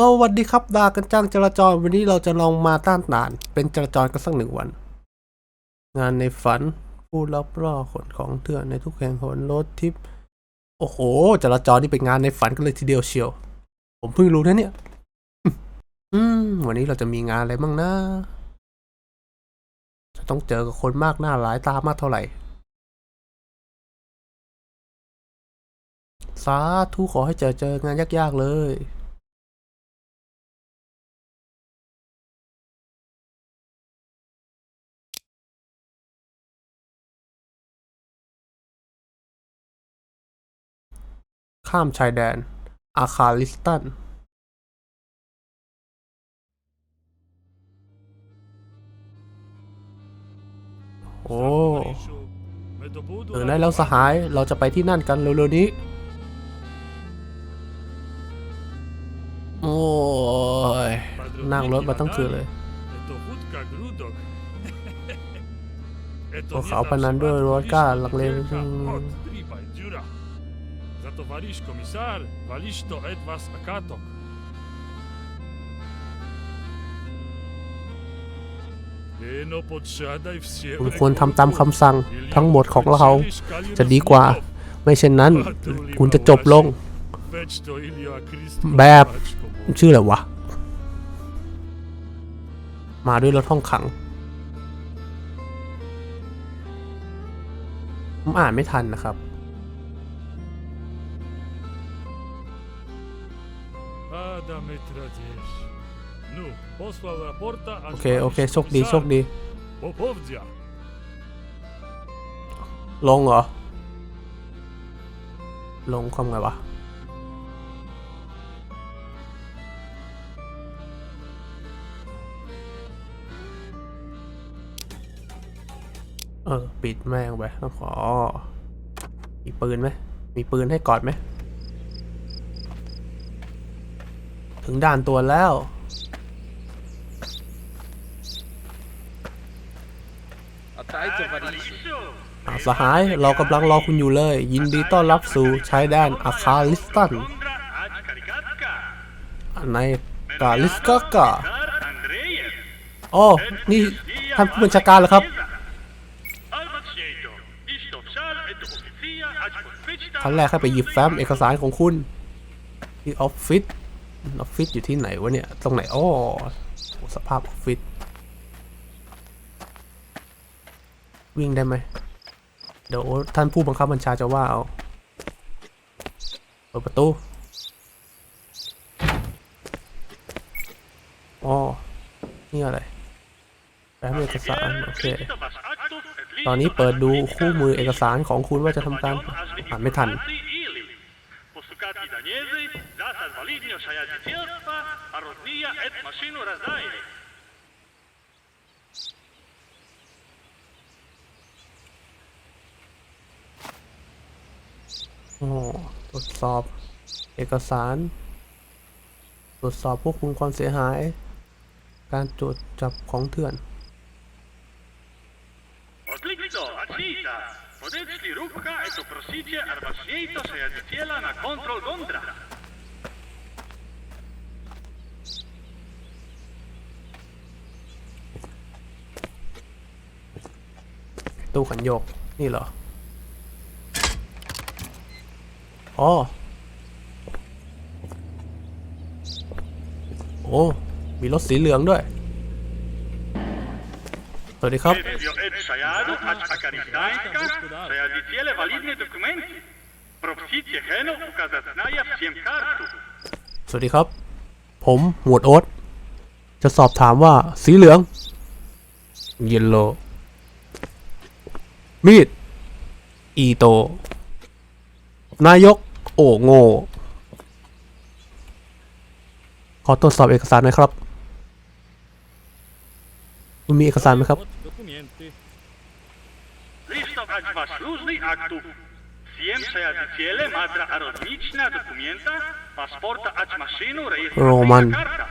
สวัสดีครับดากันจ้างจราจร วันนี้เราจะลองมาต้านทาน เป็นจราจรกันสักหนึ่งวัน งานในฝัน ผู้รับล่อขนของเถื่อนในทุกแห่งหนรถทิป โอ้โห จราจรนี่เป็นงานในฝันกันเลยทีเดียวเชียว ผมเพิ่งรู้นะเนี่ย อืม วันนี้เราจะมีงานอะไรบ้างนะ จะต้องเจอกับคนมากหน้าหลายตามากเท่าไหร่ สาธุขอให้เจอเจองานยากๆเลย ข้ามชายแดน อาคาลิสตันโอ้เออได้แล้วสหายเราจะไปที่นั่นกันเร็วๆนี้ โอ้ยนั่งรถมาตั้งคืนเลยพวกเขาพนันด้วยรถกล้าลังเล Za to walisz komisar, walisz to etwas akatok. คุณควรทำตามคำสั่งทั้งหมดของเราจะดีกว่า ไม่เช่นนั้น คุณจะจบลง แบบชื่ออะไรวะ มาด้วยรถห้องขังผมอ่านไม่ทันนะครับ โอเคโอเคโชคดีโชคดี Popovdzia. ลงเหรอ ลงความไงวะ เออ ปิดแม่งไปต้องขอ มีปืนไหม มีปืนให้กอดไหม ถึงด่านตัวแล้ว อาสหายเรากำลังรอคุณอยู่เลย ยินดีต้อนรับสู่ชายแดนอาคาลิสตันในกาลิสกากาโอ้นี่ท่านผู้บัญชาการเหรอครับ ขั้นแรกให้ไปหยิบแฟ้มเอกสารของคุณที่ออฟฟิศ ออฟฟิศอยู่ที่ไหนวะเนี่ย ตรงไหนอ้อโอ้สภาพออฟฟิศวิ่งได้ไหม เดี๋ยวท่านผู้บังคับบัญชาจะว่าเอาเปิดประตูอ๋อนี่อะไรแฟ้มเอกสาร โอเค ตอนนี้เปิดดูคู่มือเอกสารของคุณว่าจะทำการ อ่านไม่ทัน Постукати Данези, засад валиднio шајадителства, а роднија ет машину раздаје. โอ้ตรวจสอบเอกสาร ตรวจสอบควบคุมความเสียหาย การตรวจจับของเถื่อน Отлично, ачита. Подецли рупка ето просиче арбашјејто шајадитела на контрол гондра. ู้ขันยก นี่เหรอ อ๋อ โอ้ มีรถสีเหลืองด้วย สวัสดีครับ สวัสดีครับ ผมหมวดโอ๊ตจะสอบถามว่าสีเหลือง เยลโล มีด อีโต นายก โอโง่ ขอตรวจสอบเอกสารหน่อยครับคุณมีเอกสารไหมครับ Listop akt ważnych aktów. Wiem, że ja wiele madra aeroniczna dokumenta, paszporta ać maszynu, rejestracyjna karta.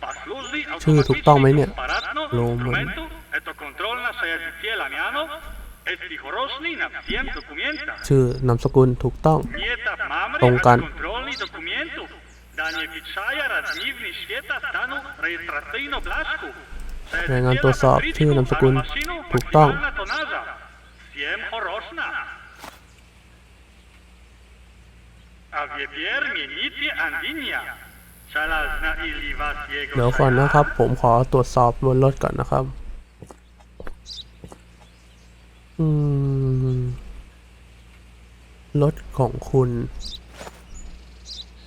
Paslużny automatyczny aparatno, instrumentu, eto kontrolna, że ja wiele miano, ชื่อนามสกุลถูกต้องตรงกัน รายงานตรวจสอบชื่อนามสกุลถูกต้องเดี๋ยวก่อนนะครับ ผมขอตรวจสอบบนรถก่อนนะครับ รถของคุณ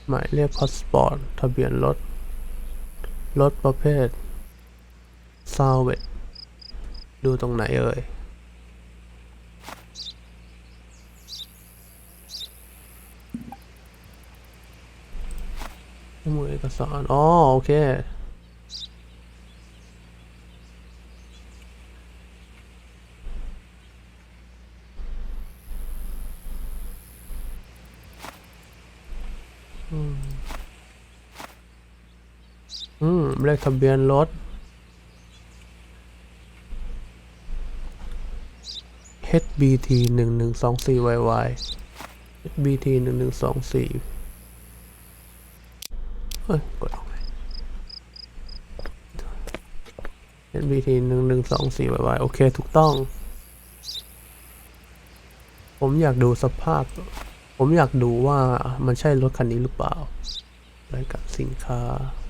หมายเลขพาสปอร์ต ทะเบียนรถ รถประเภทซาวเวตดูตรงไหนเอ่ยข้อมูลเอกสาร อ๋อ โอเค อืม อืม เลขทะเบียนรถ HBT หนึ่งหนึ่งสองสี่ YY HBT หนึ่งหนึ่งสองสี่เฮ้ย กดออกไป NBT หนึ่งหนึ่งสองสี่ YY โอเค ถูกต้อง ผมอยากดูสภาพ ผมอยากดูว่ามันใช่รถคันนี้หรือเปล่ารายการสินค้า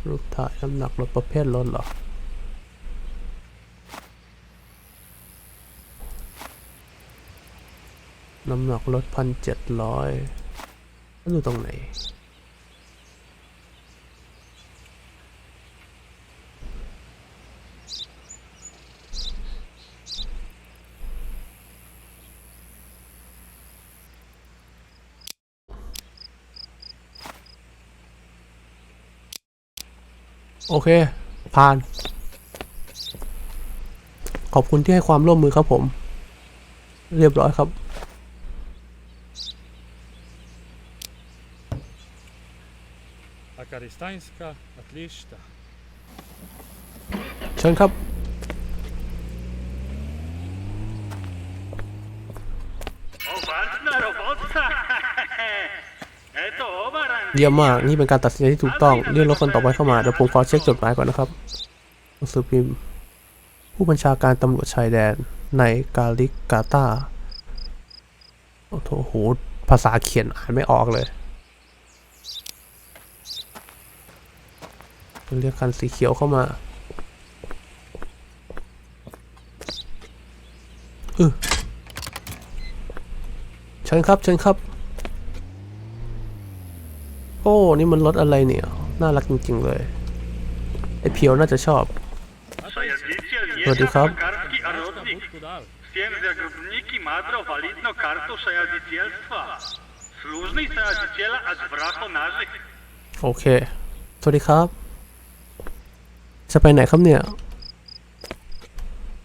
รูปถ่ายน้ำหนักรถประเภทรถเหรอ น้ำหนักรถพันเจ็ดร้อยอยู่ตรงไหน โอเค ผ่าน ขอบคุณที่ให้ความร่วมมือครับผม เรียบร้อยครับ Akaristańska, Atlista. เชิญครับ O, ważna robota. Eto obaran. เยี่ยมมาก นี่เป็นการตัดสินใจที่ถูกต้องเรียกรถคนต่อไปเข้ามา เดี๋ยวผมขอเช็คจดหมายก่อนนะครับหนังสือพิมพ์ ผู้บัญชาการตำรวจชายแดนในกาลิกกาตาโอ้โห ภาษาเขียนอ่านไม่ออกเลยเรียกคันสีเขียวเข้ามาเออเชิญครับเชิญครับ โอ้ นี่มันรถอะไรเนี่ย น่ารักจริง ๆ เลย ไอเพียวน่าจะชอบ Przejaziciel Wody jest hub. kartki a rodnik. Gospodar. Wiem, że grubniki madro walidno kartu przejazicielstwa. Służny przejaziciela aż bracho narzych. โอเค สวัสดีครับ จะไปไหนครับเนี่ย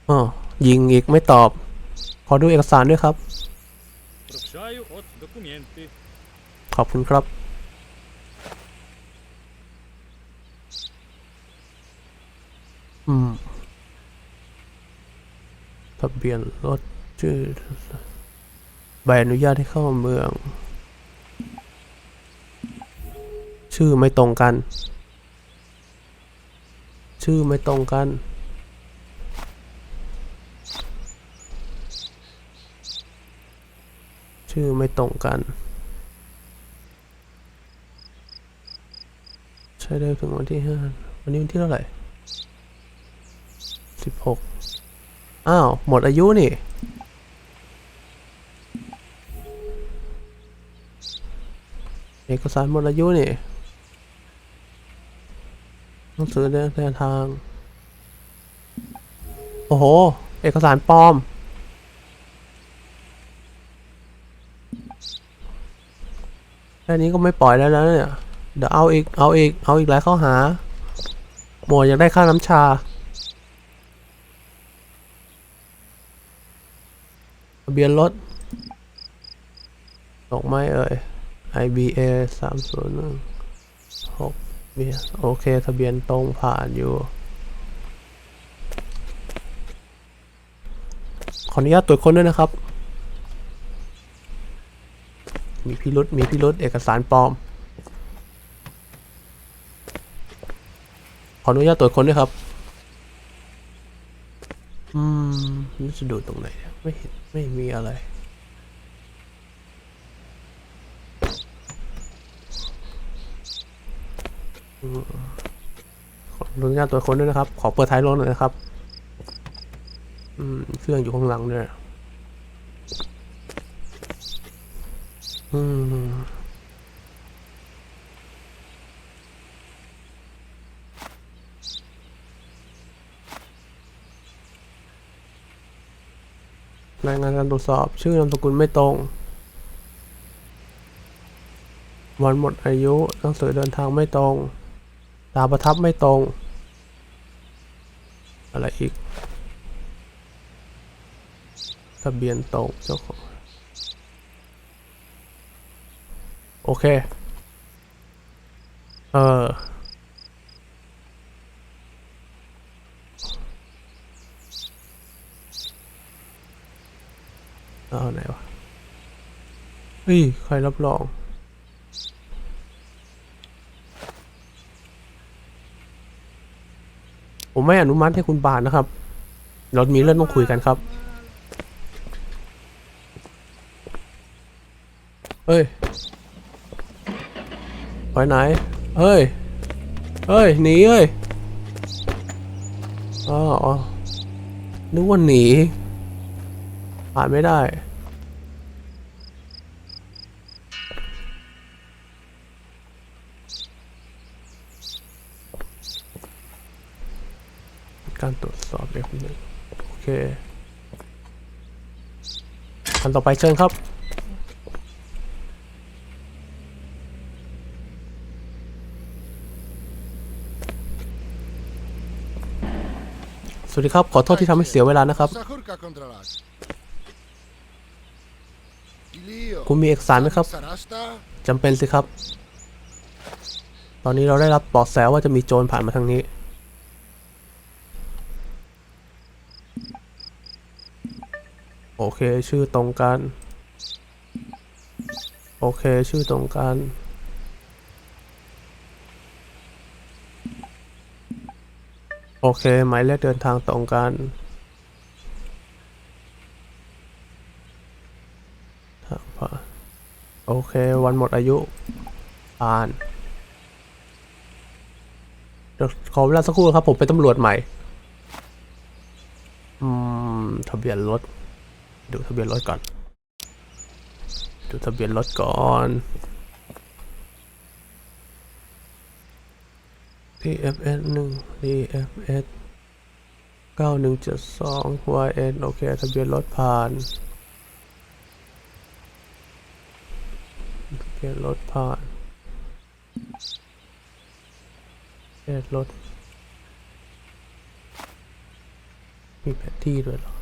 อ๋อยิงอีกไม่ตอบ ขอดูเอกสารด้วยครับ Proszają od dokumenty. ขอบคุณครับ อืมทะเบียนรถชื่อใบอนุญาตให้เข้าเมือง ชื่อไม่ตรงกัน ชื่อไม่ตรงกันชื่อไม่ตรงกัน ใช้ได้ถึงวันที่ห้าวันนี้วันที่เท่าไหร่ สิบหกอ้าว หมดอายุนี่ เอกสารหมดอายุนี่หนังสือเดินทาง โอ้โห เอกสารปลอม แค่นี้ก็ไม่ปล่อยแล้วนะเนี่ย เดี๋ยวเอาอีก เอาอีก เอาอีกหลายข้อหา หมวดอยากได้ค่าน้ำชา ทะเบียนรถดอกไม้เอ่ย IBA สามศูนย์หนึ่งหกเบียโอเค ทะเบียนตรงผ่านอยู่ ขออนุญาตตรวจค้นด้วยนะครับ มีพิรุษมีพิรุษเอกสารปลอม ขออนุญาตตรวจค้นด้วยครับ อืมนี่จะดูตรงไหนเนี่ยไม่เห็น ไม่มีอะไรอืมขออนุญาตตรวจค้นด้วยนะครับ ขอเปิดท้ายรถหน่อยนะครับ อืม เครื่องอยู่ข้างหลังเนี่ย อืม รายงานการตรวจสอบ ชื่อนามสกุลไม่ตรง วันหมดอายุ หนังสือเดินทางไม่ตรง ตาประทับไม่ตรง อะไรอีก ทะเบียนตรงเจ้าของ โอเค เออ เอาไหนวะเฮ้ยใครรับรอง ผมไม่อนุมัติให้คุณบานนะครับ เรามีเรื่องต้องคุยกันครับ เฮ้ย ไปไหน เฮ้ย เฮ้ย หนีเฮ้ย อ๋ออ๋อนึกว่าหนี ผ่านไม่ได้ การตรวจสอบเอกหนึ่งโอเคอันต่อไปเชิญครับสวัสดีครับ ขอโทษที่ทำให้เสียเวลานะครับ คุณมีเอกสารไหมครับ Sarasta? จำเป็นสิครับ ตอนนี้เราได้รับเบาะแสว่าจะมีโจรผ่านมาทางนี้ โอเคชื่อตรงกัน โอเคชื่อตรงกันโอเค หมายเลขเดินทางตรงกันทางผ่าน โอเค วันหมดอายุผ่านเดี๋ยวขอเวลาสักครู่ครับ ผมเป็นตำรวจใหม่ อืม ทะเบียนรถ ดูทะเบียนรถก่อน ดูทะเบียนรถก่อน TFS หนึ่ง DFS เก้าหนึ่งเจ็ดสอง YN โอเค ทะเบียนรถผ่าน ทะเบียรถผ่านเลขรถมีแผนที่ด้วยเหรอ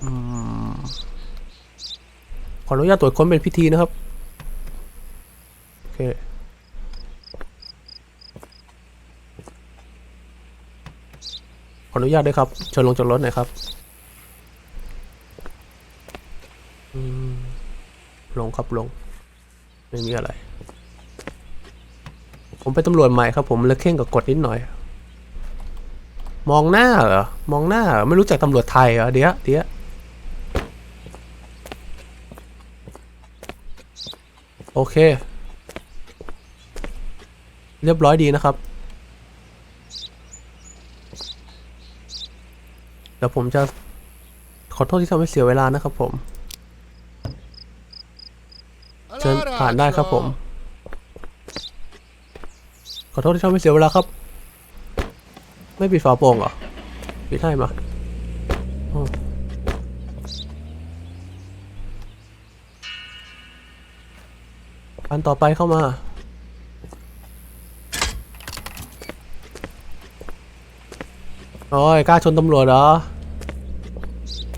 อืมขออนุญาตตรวจค้นเป็นพิธีนะครับ โอเค ขออนุญาตด้วยครับ เชิญลงจากรถหน่อยครับลงครับลง ไม่มีอะไร ผมเป็นตำรวจใหม่ครับ ผมเลยเข่งกับกฎนิดหน่อย มองหน้าเหรอ มองหน้าเหรอไม่รู้จักตำรวจไทยเหรอ เดี๋ยวเดี๋ยวโอเค เรียบร้อยดีนะครับ ดี๋ยวผมจะขอโทษที่ทำให้เสียเวลานะครับผม เชิญ Allora, ผ่านได้ครับผม Angelo. ขอโทษที่ทำให้เสียเวลาครับ ไม่ปิดฝาโปร่งเหรอ ปิดให้มาอ๋ออันต่อไปเข้ามาโอ้ยกล้าชนตำรวจเหรอ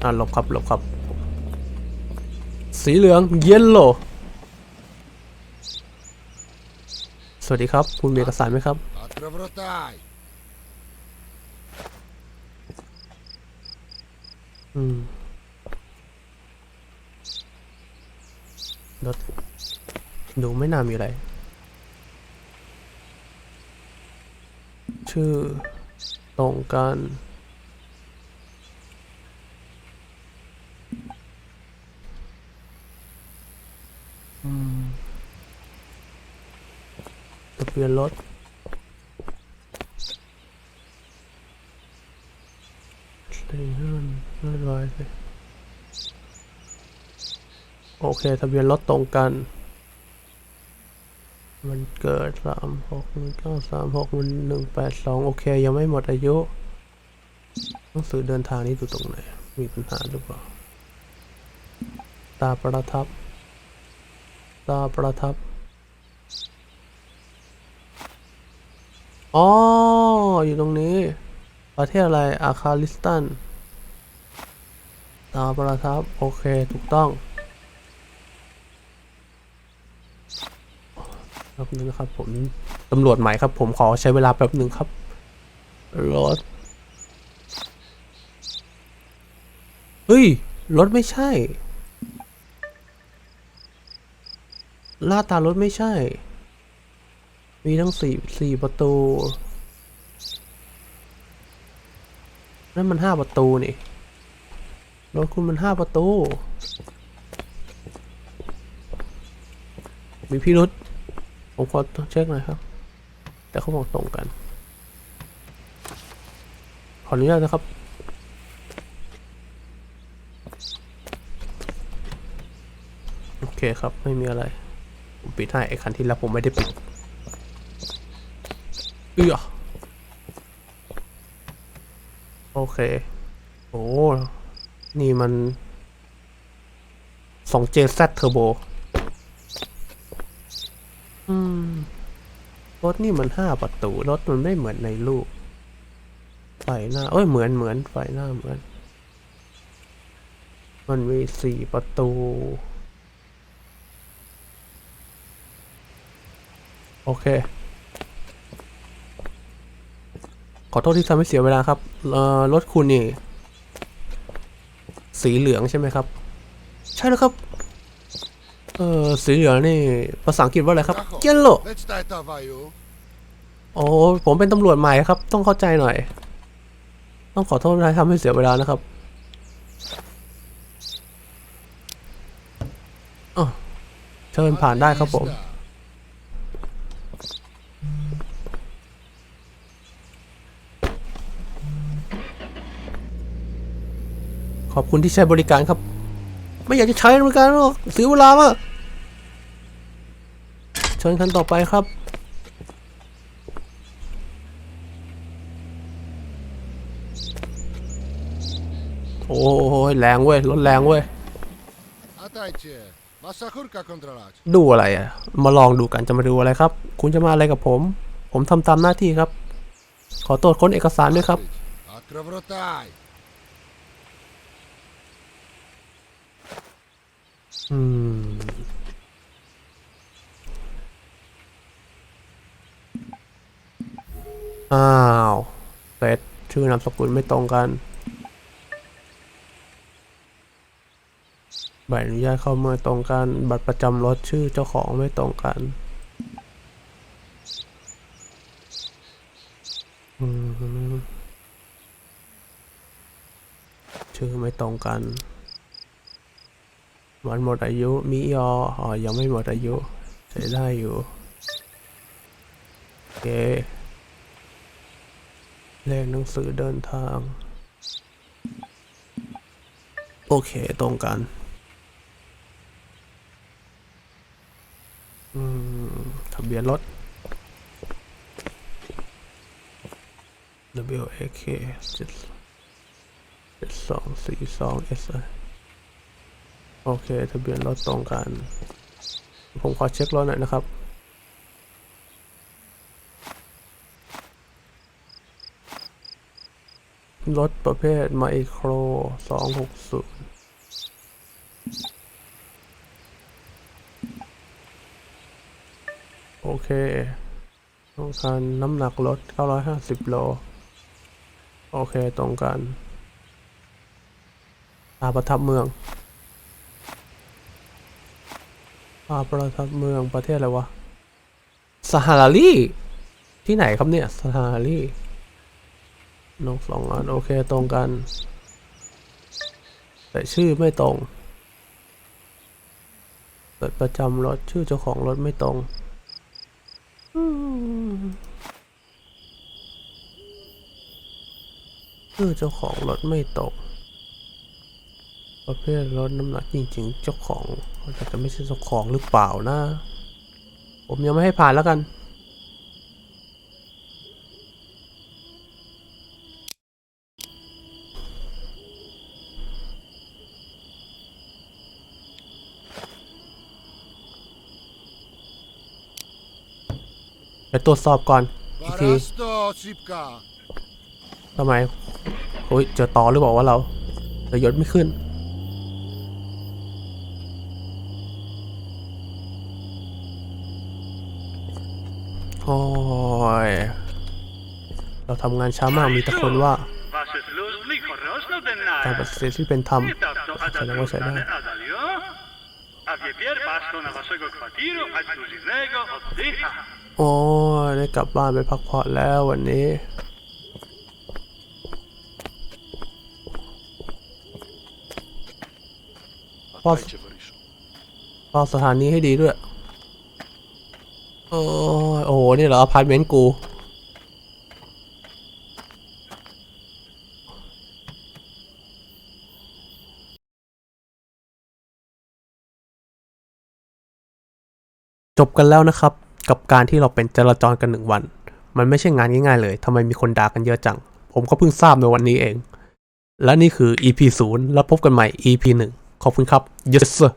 อ่าหลบครับหลบครับ สีเหลืองเยลโลสวัสดีครับ คุณมีเอกสารไหมครับ อืมรถดูไม่น่ามีอะไร ชื่อตรงกัน ทะเบียนรถสี่ห้าห้าร้อยโอเค ทะเบียนรถตรงกัน มันเกิดสามหกหนึ่งเก้าสามหกมันหนึ่งแปดสองโอเค ยังไม่หมดอายุหนังสือเดินทางนี้อยู่ตรงไหน มีปัญหาหรือเปล่า ตาประทับ ตาประทับ อ๋อ อยู่ตรงนี้ ประเทศอะไร อาคาลิสตันตาประทับ โอเค ถูกต้องแป๊บนึงนะครับ ผมตำรวจใหม่ครับ ผมขอใช้เวลาแป๊บหนึ่งครับรถเฮ้ย รถไม่ใช่หน้าตารถไม่ใช่ มีทั้งสี่สี่ประตู นั่นมันห้าประตูนี่ รถคุณมันห้าประตู มีพี่รุษผมขอเช็คหน่อยครับ แต่เขาบอกตรงกัน ขออนุญาตนะครับโอเคครับ ไม่มีอะไร ผมปิดให้ไอ้คันที่แล้วผมไม่ได้ปิด เอื้อโอเค โอ้ นี่มัน 2JZ Turbo อืม รถนี่มันห้าประตู รถมันไม่เหมือนในรูปไฟหน้า เอ้ย เหมือนเหมือน ไฟหน้าเหมือน มันมีสี่ประตู โอเค ขอโทษที่ทำให้เสียเวลาครับเอ่อรถคุณนี่ สีเหลืองใช่ไหมครับ ใช่แล้วครับ เออสีเหลืองนี่ ภาษาอังกฤษว่าอะไรครับ Tacho, เยลโล Let's start off, are you? โอ้ผมเป็นตำรวจใหม่ครับ ต้องเข้าใจหน่อย ต้องขอโทษที่ทำให้เสียเวลานะครับอ๋อเชิญผ่านได้ครับผม ขอบคุณที่ใช้บริการครับ ไม่อยากจะใช้บริการหรอกเสียเวลามากเชิญคันต่อไปครับโอ้ยแรงเว้ยรถแรงเว้ย Atajcie, wasza chórka kontrolać. ดูอะไรอะ มาลองดูกันจะมาดูอะไรครับ คุณจะมาอะไรกับผม ผมทำตามหน้าที่ครับ ขอตรวจค้นเอกสารด้วยครับ อืม อ้าวเสร็จชื่อนามสกุลไม่ตรงกันใบอนุญาตเข้าเมื่อตรงกัน บัตรประจำรถชื่อเจ้าของไม่ตรงกันอืมชื่อไม่ตรงกัน วันหมดอายุ มิยออ๋อยังไม่หมดอายุ ใช้ได้อยู่ โอเคเลขหนังสือเดินทาง โอเคตรงกัน อืมทะเบียนรถ W A K เจ็ดเโอเค ทะเบียนรถตรงกัน ผมขอเช็ครถหน่อยนะครับ รถประเภทไมโครสองหกศูนย์โอเค ต้องการน้ำหนักรถ 950 โล โอเค ตรงกันาประทับเมือง พาประทับเมืองประเทศอะไรวะสหราลีที่ไหนครับเนี่ยสหราลีนกสองอันโอเคตรงกัน แต่ชื่อไม่ตรงเปิดประจำรถชื่อเจ้าของรถไม่ตรงอืมชื่อเจ้าของรถไม่ตรง ประเภทรถน้ำหนักจริงๆเจ้าของอาจจะไม่ใช่เจ้าของหรือเปล่านะ ผมยังไม่ให้ผ่านแล้วกัน ไปตรวจสอบก่อนอีกที Barasto, szybka! ทำไมโอ้ยเจอต่อหรือเปล่าวะเราแต่ยศไม่ขึ้น โอ้ย เราทำงานช้ามากมีแต่คนว่าการปฏิเสธที่เป็นธรรมแสดงว่าใช่ได้โอ้ยได้กลับบ้านไปพักผ่อนแล้ววันนี้เฝ้าสถานีให้ดีด้วย โอ้โหนี่เหรออพาร์ตเมนต์กู จบกันแล้วนะครับ กับการที่เราเป็นจราจรกันหนึ่งวัน มันไม่ใช่งานง่ายๆเลยทำไมมีคนด่ากันเยอะจัง ผมก็เพิ่งทราบในวันนี้เอง และนี่คือ EP 0 แล้วพบกันใหม่ EP 1 ขอบคุณครับ yes sir